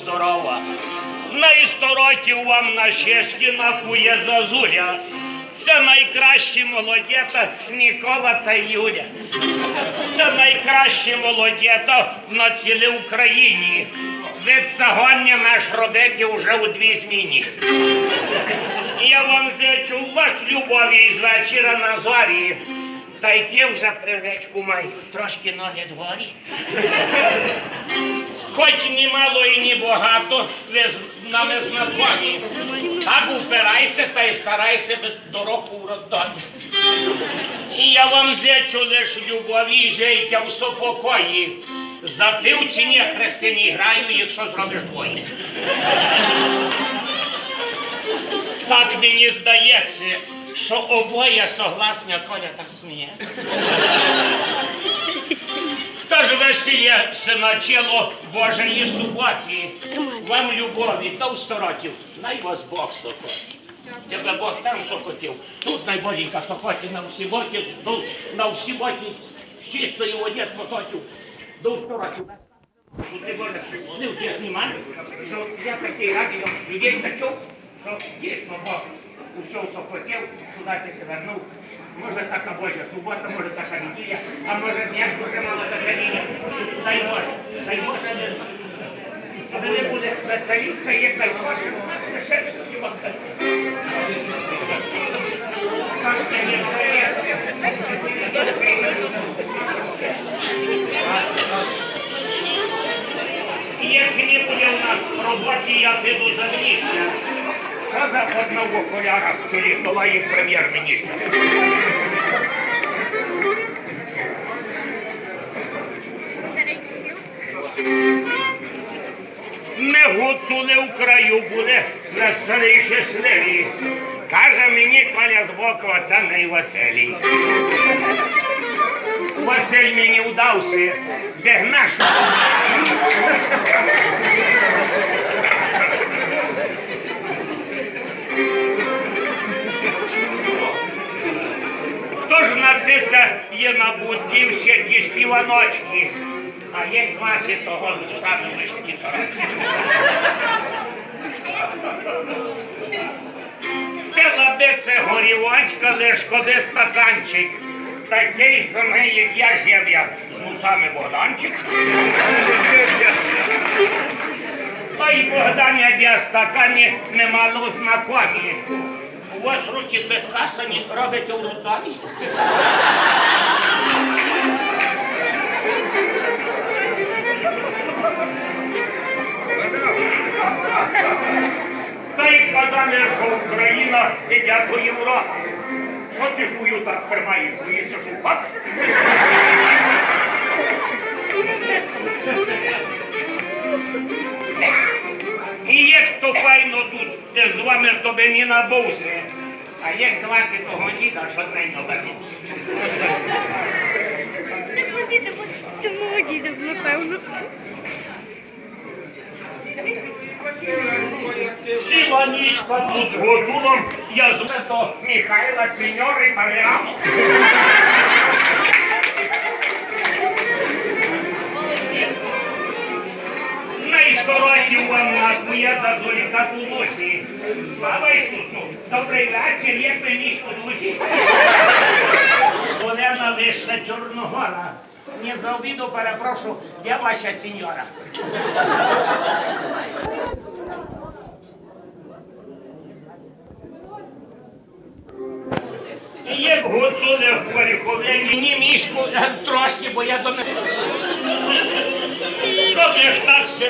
здорова. На і сто років вам на щески накує зазуля. Це найкращі молодята Нікола та Юля. Це найкращі молодята на цілій Україні. Від сьогодні наш робити вже у дві зміні. Я вам зичу у вас любові з вечора на зорі. Та й ти вже привичку май трошки ноги дворі. Хоч ні мало і ні багато, ви з нами знакомі. Так упирайся та й старайся би до в роддомі. І я вам зичу лиш любові і життя в супокої. За ти в ціні хрестині граю, якщо зробиш двоє. Так мені здається, що обоє согласні, а Коля так сміється. Та ж весілля синачило Божої суботи. Вам любові та в сто років. Най вас Бог сохотів. Тебе Бог там сохотів. Тут найбоженька сохоті на всі боки, до- на всі боки з чистої воді спототів. До сто років. Ну, Ти Боже, слив ті знімати, що я такий радий людей зачув, що дійсно Бог усього сохотів, сюди ти се вернув. Може така Божа субота, може така неділя, а може дня дуже мало закаління. Дай Боже, дай Боже, не але не буде веселівка, як дай Боже, у нас що хіба сказати. Кажете, не. Як не буде у нас в роботі, я піду за міністра. Що за одного в окулярах в чолі стола і прем'єр-міністр? Не гуцули в краю були веселі й щасливі. Каже мені Коля Збокова, це найвеселій. Василь мені удався, бігнеш. Хто це є набутків ще ті співаночки? А як звати того з усами вишні сорочки? Пила би се горівочка, лиш коли стаканчик. Такий самий, як я жев'я, з усами Богданчик. Та й Богдан, як я стакані, немало знакомі. У вас руки підкасані, робите в роддомі? Та й казали, що Україна іде до Європи. Що ти свою так тримаєш? Боїшся шукати? З вами, щоб набувся. А як звати того діда, що не вернувся? Це діда, це діда, напевно. Ціла нічка тут з гуцулом, я зве до Михайла Сеньор Італіано. Іванна, твоя зазоріка у лосі. Слава Ісусу! Добрий вечір, як ми місько душі. Олена Вища Чорногора. Не за обіду перепрошу, я ваша сеньора. Є гуцули в переховленні. Ні, мішку е, трошки, бо я до мене. Коли ж так